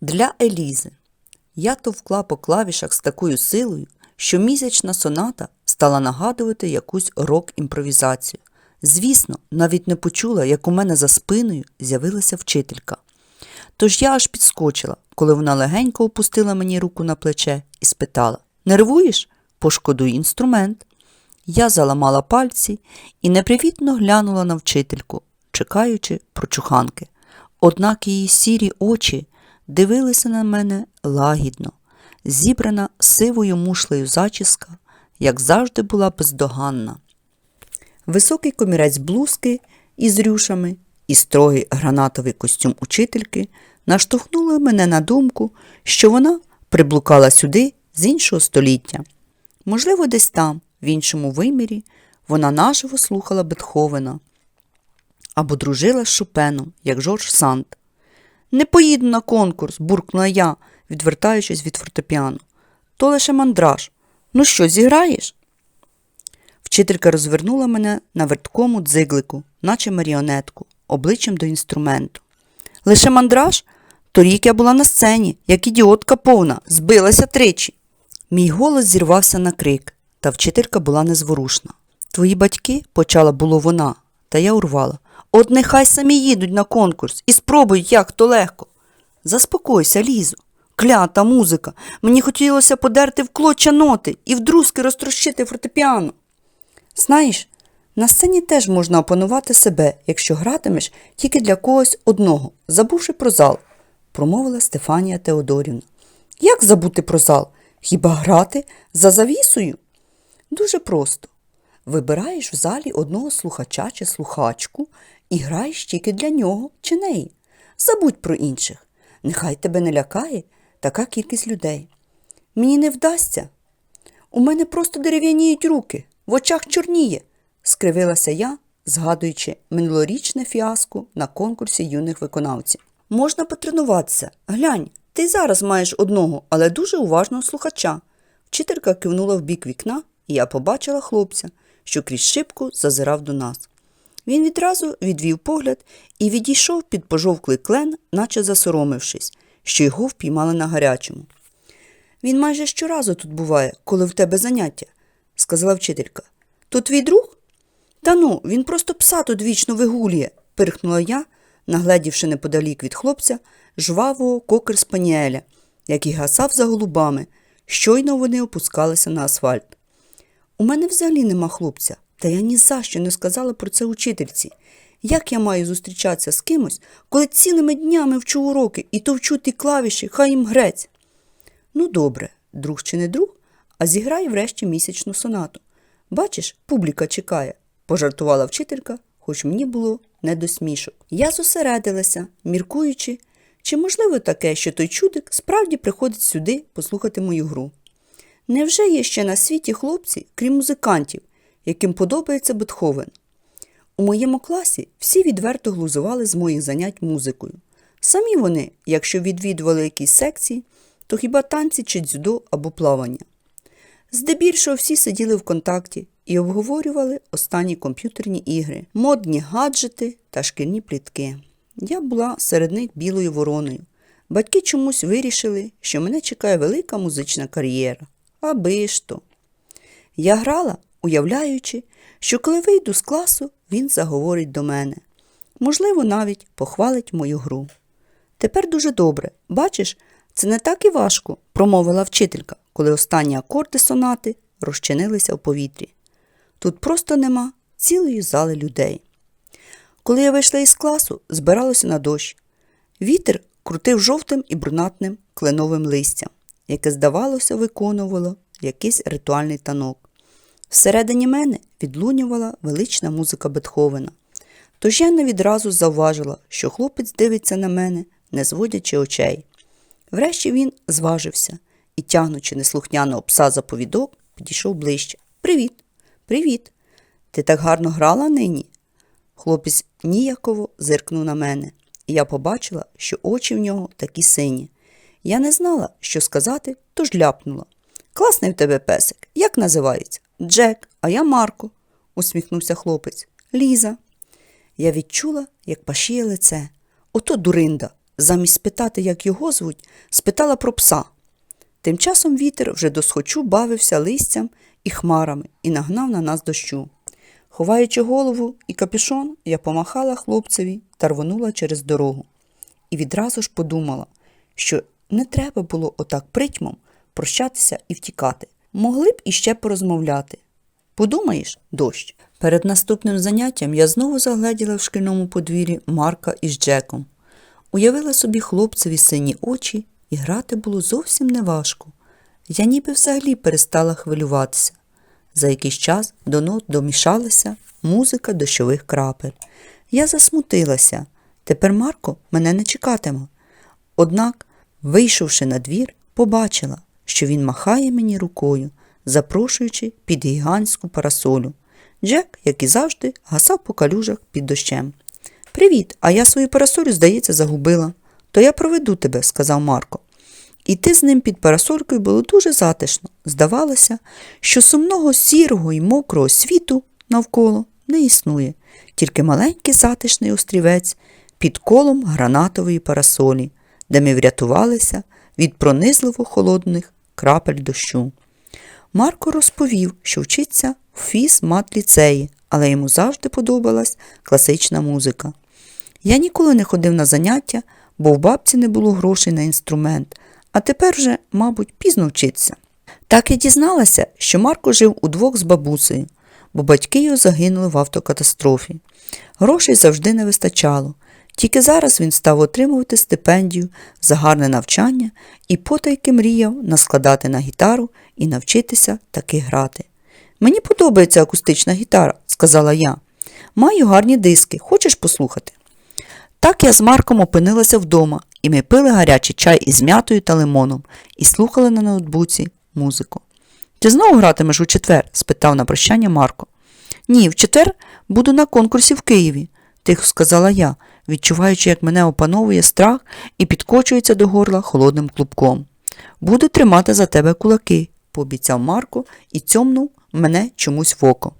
Для Елізи. Я товкла по клавішах з такою силою, що місячна соната стала нагадувати якусь рок-імпровізацію. Звісно, навіть не почула, як у мене за спиною з'явилася вчителька. Тож я аж підскочила, коли вона легенько опустила мені руку на плече і спитала: Нервуєш? Пошкодуй інструмент. Я заламала пальці і непривітно глянула на вчительку, чекаючи прочуханки. Однак її сірі очі дивилися на мене лагідно, зібрана сивою мушлею зачіска, як завжди була бездоганна. Високий комірець блузки із рюшами і строгий гранатовий костюм учительки наштовхнули мене на думку, що вона приблукала сюди з іншого століття. Можливо, десь там, в іншому вимірі, вона наживо слухала Бетховена або дружила з Шопеном, як Жорж Санд. Не поїду на конкурс, буркнула я, відвертаючись від фортепіано. То лише мандраж. Ну що, зіграєш? Вчителька розвернула мене на верткому дзиглику, наче маріонетку, обличчям до інструменту. Лише мандраж? Торік я була на сцені, як ідіотка повна, збилася тричі. Мій голос зірвався на крик, та вчителька була незворушна. Твої батьки, почала було вона, та я урвала. От нехай самі їдуть на конкурс і спробують, як то легко. Заспокойся, Лізо. Клята музика. Мені хотілося подерти в клоча ноти і вдрузки розтрощити фортепіано. Знаєш, на сцені теж можна опанувати себе, якщо гратимеш тільки для когось одного, забувши про зал, промовила Стефанія Теодорівна. Як забути про зал? Хіба грати за завісою? Дуже просто. Вибираєш в залі одного слухача чи слухачку і граєш тільки для нього чи неї. Забудь про інших. Нехай тебе не лякає така кількість людей. Мені не вдасться. У мене просто дерев'яніють руки, в очах чорніє, скривилася я, згадуючи минулорічне фіаско на конкурсі юних виконавців. Можна потренуватися. Глянь, ти зараз маєш одного, але дуже уважного слухача. Вчителька кивнула в бік вікна, і я побачила хлопця, що крізь шибку зазирав до нас. Він відразу відвів погляд і відійшов під пожовклий клен, наче засоромившись, що його впіймали на гарячому. Він майже щоразу тут буває, коли в тебе заняття, сказала вчителька. То твій друг? Та ну, він просто пса тут вічно вигулює, пирхнула я, нагледівши неподалік від хлопця жвавого кокер спаніеля, який гасав за голубами. Щойно вони опускалися на асфальт. У мене взагалі нема хлопця, та я ні за що не сказала про це учительці. Як я маю зустрічатися з кимось, коли цілими днями вчу уроки і товчу ті клавіші, хай їм грець? Ну, добре, друг чи не друг, а зіграй врешті місячну сонату. Бачиш, публіка чекає, пожартувала вчителька, хоч мені було не до смішок. Я зосередилася, міркуючи, чи можливо таке, що той чудик справді приходить сюди послухати мою гру. Невже є ще на світі хлопці, крім музикантів, яким подобається Бетховен? У моєму класі всі відверто глузували з моїх занять музикою. Самі вони, якщо відвідували якісь секції, то хіба танці чи дзюдо або плавання. Здебільшого всі сиділи в контакті і обговорювали останні комп'ютерні ігри, модні гаджети та шкільні плітки. Я була серед них білою вороною. Батьки чомусь вирішили, що мене чекає велика музична кар'єра. Аби ж то. Я грала, уявляючи, що коли вийду з класу, він заговорить до мене. Можливо, навіть похвалить мою гру. Тепер дуже добре. Бачиш, це не так і важко, промовила вчителька, коли останні акорди сонати розчинилися в повітрі. Тут просто нема цілої зали людей. Коли я вийшла із класу, збиралося на дощ. Вітер крутив жовтим і брунатним кленовим листям, яке, здавалося, виконувало якийсь ритуальний танок. Всередині мене відлунювала велична музика Бетховена. Тож я не відразу завважила, що хлопець дивиться на мене, не зводячи очей. Врешті він зважився і, тягнучи неслухняного пса за повідок, підійшов ближче. Привіт, привіт. Ти так гарно грала нині? Хлопець ніяково зиркнув на мене, і я побачила, що очі в нього такі сині. Я не знала, що сказати, тож ляпнула. Класний в тебе песик. Як називається? Джек, а я Марко, усміхнувся хлопець. Ліза. Я відчула, як пашіє лице. Ото дуринда, замість спитати, як його звуть, спитала про пса. Тим часом вітер вже досхочу бавився листям і хмарами і нагнав на нас дощу. Ховаючи голову і капюшон, я помахала хлопцеві та рвонула через дорогу. І відразу ж подумала, що не треба було отак притьмом прощатися і втікати. Могли б іще порозмовляти. Подумаєш, дощ. Перед наступним заняттям я знову загледіла в шкільному подвір'ї Марка із Джеком. Уявила собі хлопцеві сині очі, і грати було зовсім неважко. Я ніби взагалі перестала хвилюватися. За якийсь час до нот домішалася музика дощових крапель. Я засмутилася. Тепер Марко мене не чекатиме. Однак, вийшовши на двір, побачила, що він махає мені рукою, запрошуючи під гігантську парасолю. Джек, як і завжди, гасав по калюжах під дощем. Привіт, а я свою парасолю, здається, загубила. То я проведу тебе, сказав Марко. Іти з ним під парасолькою було дуже затишно. Здавалося, що сумного сірого і мокрого світу навколо не існує, тільки маленький затишний острівець під колом гранатової парасолі, де ми врятувалися від пронизливо холодних крапель дощу. Марко розповів, що вчиться в фіз-мат ліцеї, але йому завжди подобалась класична музика. Я ніколи не ходив на заняття, бо в бабці не було грошей на інструмент, а тепер вже, мабуть, пізно вчитися. Так і дізналася, що Марко жив удвох з бабусею, бо батьки його загинули в автокатастрофі. Грошей завжди не вистачало. Тільки зараз він став отримувати стипендію за гарне навчання і потайки мріяв наскладати на гітару і навчитися таки грати. Мені подобається акустична гітара, сказала я. Маю гарні диски, хочеш послухати? Так я з Марком опинилася вдома, і ми пили гарячий чай із м'ятою та лимоном і слухали на ноутбуці музику. Ти знову гратимеш у четвер? спитав на прощання Марко. Ні, в четвер буду на конкурсі в Києві, тихо сказала я, відчуваючи, як мене опановує страх і підкочується до горла холодним клубком. Буду тримати за тебе кулаки, пообіцяв Марко і цьомнув мене чомусь в око.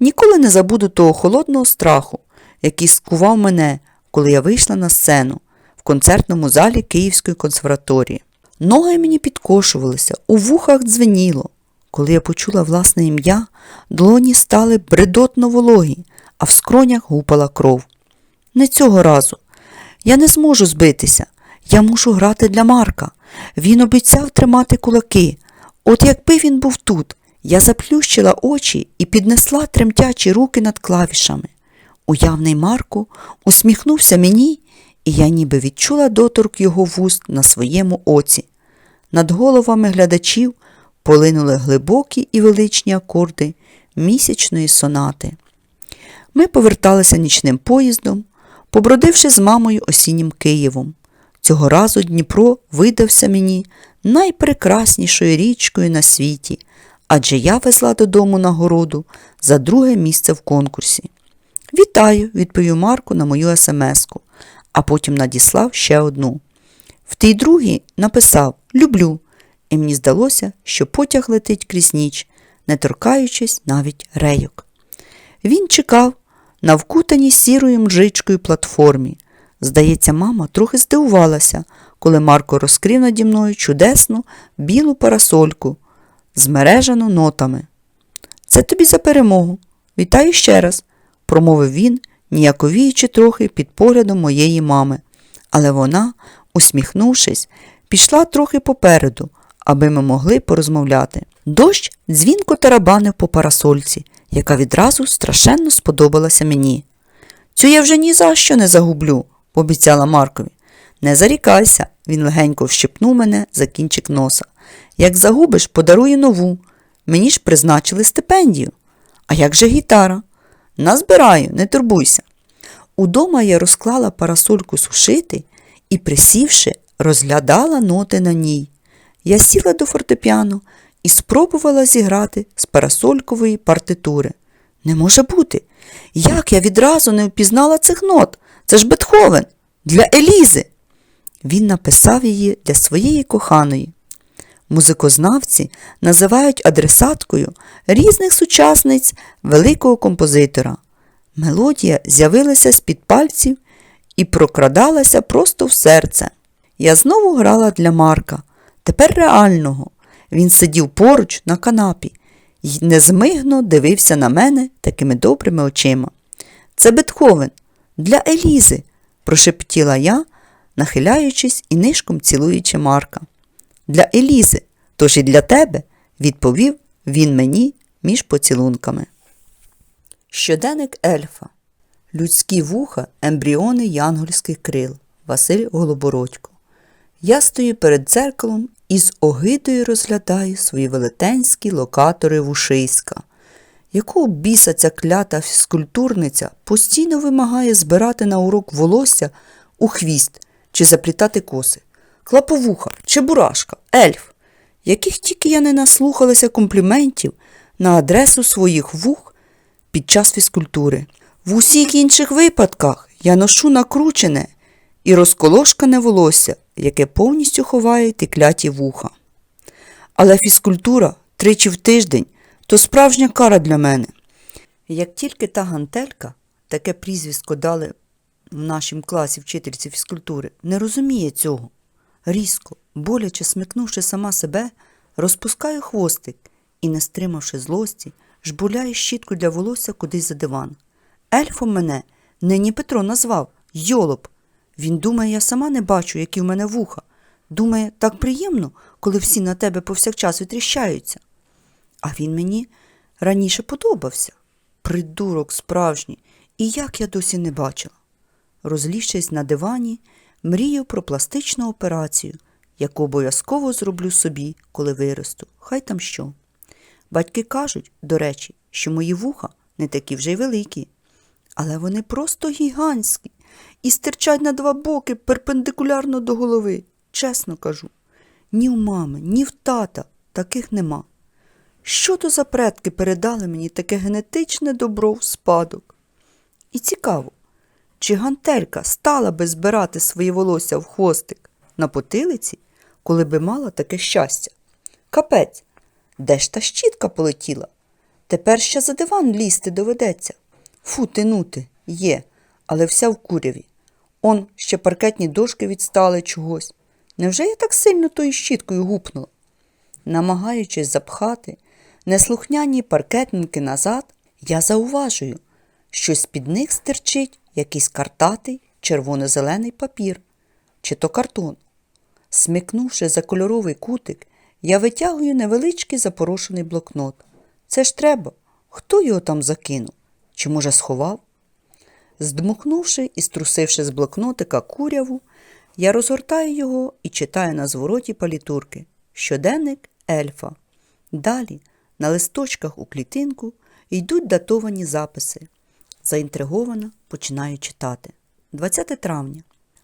Ніколи не забуду того холодного страху, який скував мене, коли я вийшла на сцену в концертному залі Київської консерваторії. Ноги мені підкошувалися, у вухах дзвеніло. Коли я почула власне ім'я, долоні стали бредотно вологі, а в скронях гупала кров. Не цього разу. Я не зможу збитися. Я мушу грати для Марка. Він обіцяв тримати кулаки. От якби він був тут, я заплющила очі і піднесла тремтячі руки над клавішами. Уявний Марко усміхнувся мені, і я ніби відчула доторк його вуст на своєму оці. Над головами глядачів полинули глибокі і величні акорди місячної сонати. Ми поверталися нічним поїздом, побродивши з мамою осіннім Києвом. Цього разу Дніпро видався мені найпрекраснішою річкою на світі, адже я везла додому нагороду за друге місце в конкурсі. Вітаю, відповів Марко на мою смс-ку, а потім надіслав ще одну. В тій другій написав Люблю, і мені здалося, що потяг летить крізь ніч, не торкаючись навіть рейок. Він чекав на вкутаній сірою мжичкою платформі. Здається, мама трохи здивувалася, коли Марко розкрив наді мною чудесну білу парасольку, змережену нотами. Це тобі за перемогу. Вітаю ще раз, промовив він, ніяковіючи трохи під поглядом моєї мами. Але вона, усміхнувшись, пішла трохи попереду, аби ми могли порозмовляти. Дощ дзвінко тарабанив по парасольці, яка відразу страшенно сподобалася мені. Цю я вже ні за що не загублю, пообіцяла Маркові. Не зарікайся, він легенько вщипнув мене за кінчик носа. Як загубиш, подарую нову. Мені ж призначили стипендію. А як же гітара? Назбираю, не турбуйся. Удома я розклала парасольку сушити і, присівши, розглядала ноти на ній. Я сіла до фортепіано і спробувала зіграти з парасолькової партитури. Не може бути. Як я відразу не впізнала цих нот? Це ж Бетховен для Елізи. Він написав її для своєї коханої. Музикознавці називають адресаткою різних сучасниць великого композитора. Мелодія з'явилася з-під пальців і прокрадалася просто в серце. Я знову грала для Марка, тепер реального. Він сидів поруч на канапі і незмигно дивився на мене такими добрими очима. Це Бетховен для Елізи, прошепотіла я, нахиляючись і нишком цілуючи Марка. Для Елізи, тож і для тебе, відповів він мені між поцілунками. Щоденник ельфа. Людські вуха, ембріони янгольських крил. Василь Голобородько. Я стою перед дзеркалом і з огидою розглядаю свої велетенські локатори вушиська. Якого біса ця клята фізкультурниця постійно вимагає збирати на урок волосся у хвіст чи заплітати коси? Клаповуха, чебурашка, ельф, яких тільки я не наслухалася компліментів на адресу своїх вух під час фізкультури. В усіх інших випадках я ношу накручене і розколошкане волосся, яке повністю ховає ті кляті вуха. Але фізкультура тричі в тиждень то справжня кара для мене. Як тільки та гантелька, таке прізвисько дали в нашому класі вчительці фізкультури, не розуміє цього. Різко, боляче смикнувши сама себе, розпускаю хвостик і, не стримавши злості, жбуляю щітку для волосся кудись за диван. Ельфом мене нині Петро назвав Йолоп. Він думає, я сама не бачу, які в мене вуха. Думає, так приємно, коли всі на тебе повсякчас витріщаються. А він мені раніше подобався. Придурок справжній, і як я досі не бачила. Розлізшись на дивані, мрію про пластичну операцію, яку обов'язково зроблю собі, коли виросту. Хай там що. Батьки кажуть, до речі, що мої вуха не такі вже й великі, але вони просто гігантські і стирчать на два боки перпендикулярно до голови. Чесно кажу, ні в мами, ні в тата таких нема. Що то за предки передали мені таке генетичне добро в спадок? І цікаво, чи гантелька стала би збирати свої волосся в хвостик на потилиці, коли би мала таке щастя? Капець, де ж та щітка полетіла? Тепер ще за диван лізти доведеться. Фу, тинути, є, але вся в куряві. Он ще паркетні дошки відстали чогось. Невже я так сильно тою щіткою гупнула? Намагаючись запхати неслухняні паркетники назад, я зауважую, що з-під них стирчить якийсь картатий червоно-зелений папір, чи то картон. Смикнувши за кольоровий кутик, я витягую невеличкий запорошений блокнот. Це ж треба. Хто його там закинув? Чи, може, сховав? Здмухнувши і струсивши з блокнотика куряву, я розгортаю його і читаю на звороті палітурки щоденник ельфа. Далі на листочках у клітинку йдуть датовані записи. Заінтриговано починаю читати. 20 травня.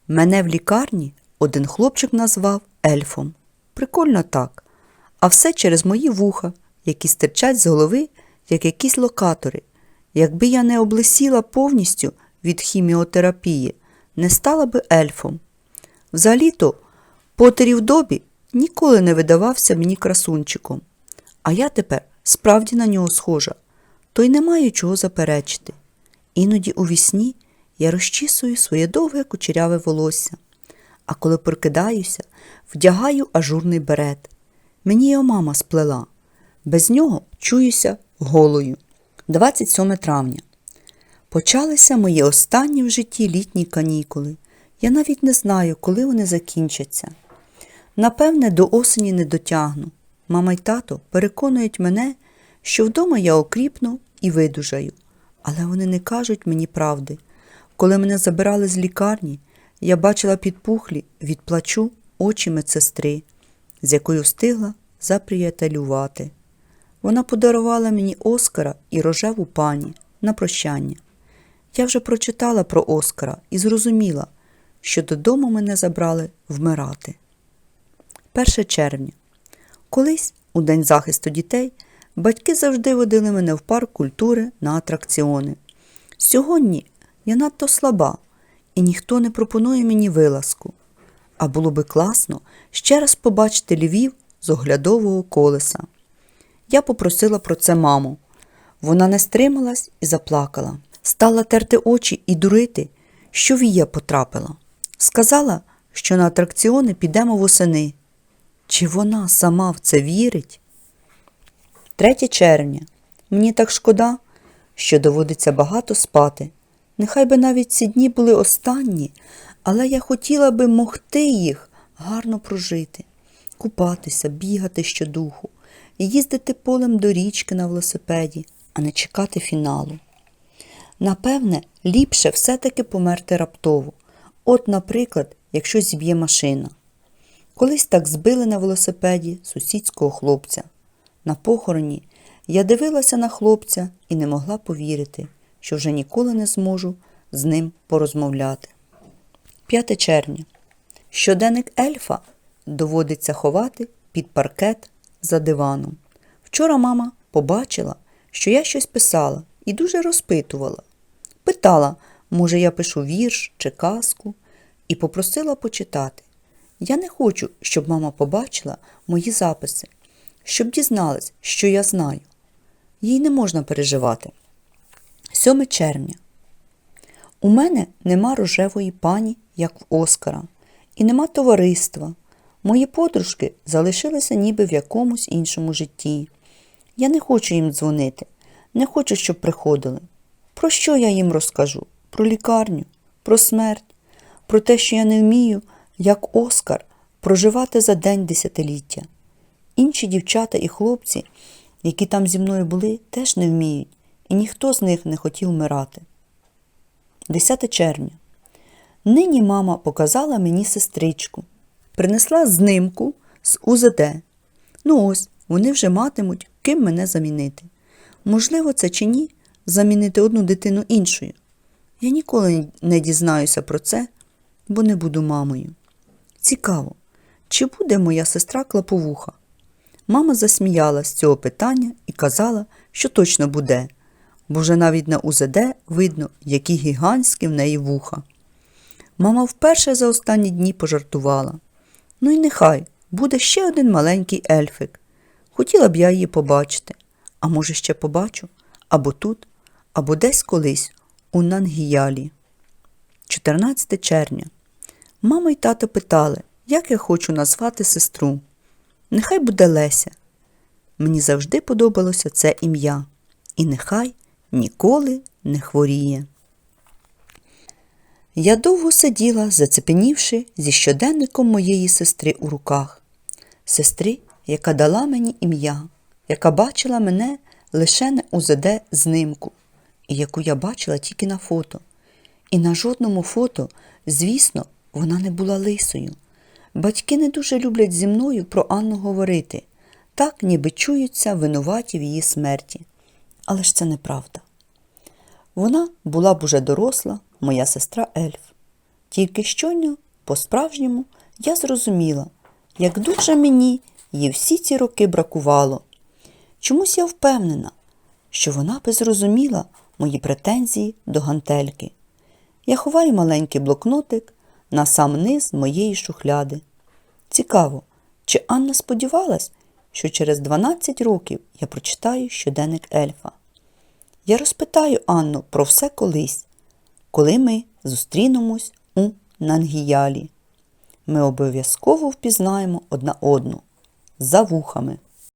Мене в лікарні один хлопчик назвав ельфом. Прикольно так. А все через мої вуха, які стирчать з голови, як якісь локатори. Якби я не облисіла повністю від хіміотерапії, не стала би ельфом. Взагалі-то, Потері в добі ніколи не видавався мені красунчиком. А я тепер справді на нього схожа, то й не маю чого заперечити. Іноді у вісні я розчісую своє довге кучеряве волосся, а коли прокидаюся, вдягаю ажурний берет. Мені його мама сплела. Без нього чуюся голою. 27 травня. Почалися мої останні в житті літні канікули. Я навіть не знаю, коли вони закінчаться. Напевне, до осені не дотягну. Мама й тато переконують мене, що вдома я окріпну і видужаю, але вони не кажуть мені правди. Коли мене забирали з лікарні, я бачила підпухлі від плачу очі медсестри, з якою встигла заприятелювати. Вона подарувала мені Оскара і рожеву пані на прощання. Я вже прочитала про Оскара і зрозуміла, що додому мене забрали вмирати. 1 червня. Колись, у День захисту дітей, батьки завжди водили мене в парк культури на атракціони. Сьогодні я надто слаба, і ніхто не пропонує мені вилазку. А було би класно ще раз побачити Львів з оглядового колеса. Я попросила про це маму. Вона не стрималась і заплакала. Стала терти очі і дурити, що Вія потрапила. Сказала, що на атракціони підемо восени. Чи вона сама в це вірить? 3 червня. Мені так шкода, що доводиться багато спати. Нехай би навіть ці дні були останні, але я хотіла би могти їх гарно прожити, купатися, бігати щодуху, їздити полем до річки на велосипеді, а не чекати фіналу. Напевне, ліпше все-таки померти раптово. От, наприклад, якщо зіб'є машина. Колись так збили на велосипеді сусідського хлопця. На похороні я дивилася на хлопця і не могла повірити, що вже ніколи не зможу з ним порозмовляти. 5 червня. Щоденник ельфа доводиться ховати під паркет за диваном. Вчора мама побачила, що я щось писала і дуже розпитувала. Питала, може, я пишу вірш чи казку, і попросила почитати. Я не хочу, щоб мама побачила мої записи, щоб дізналась, що я знаю. Їй не можна переживати. 7 червня. У мене нема рожевої пані, як в Оскара, і нема товариства. Мої подружки залишилися ніби в якомусь іншому житті. Я не хочу їм дзвонити, не хочу, щоб приходили. Про що я їм розкажу? Про лікарню, про смерть, про те, що я не вмію, як Оскар, проживати за день десятиліття. Інші дівчата і хлопці, які там зі мною були, теж не вміють, і ніхто з них не хотів вмирати. 10 червня. Нині мама показала мені сестричку, принесла знимку з УЗД. Ну ось, вони вже матимуть, ким мене замінити. Можливо, це чи ні, замінити одну дитину іншою. Я ніколи не дізнаюся про це, бо не буду мамою. Цікаво, чи буде моя сестра клаповуха? Мама засміялась з цього питання і казала, що точно буде, бо вже навіть на УЗД видно, які гігантські в неї вуха. Мама вперше за останні дні пожартувала. Ну і нехай буде ще один маленький ельфик. Хотіла б я її побачити, а може, ще побачу або тут, або десь колись у Нангіялі. 14 червня. Мама й тато питали, як я хочу назвати сестру. Нехай буде Леся. Мені завжди подобалося це ім'я, і нехай ніколи не хворіє. Я довго сиділа, зацепенівши зі щоденником моєї сестри у руках, сестри, яка дала мені ім'я, яка бачила мене лише на УЗД знимку, і яку я бачила тільки на фото. І на жодному фото, звісно, вона не була лисою. Батьки не дуже люблять зі мною про Анну говорити, так ніби чуються винуваті в її смерті. Але ж це неправда. Вона була б уже доросла, моя сестра Ельф. Тільки щойно, по-справжньому, я зрозуміла, як дуже мені їй всі ці роки бракувало. Чомусь я впевнена, що вона би зрозуміла мої претензії до гантельки. Я ховаю маленький блокнотик на сам низ моєї шухляди. Цікаво, чи Анна сподівалась, що через 12 років я прочитаю щоденник ельфа. Я розпитаю Анну про все колись, коли ми зустрінемось у Нангіялі. Ми обов'язково впізнаємо одна одну за вухами.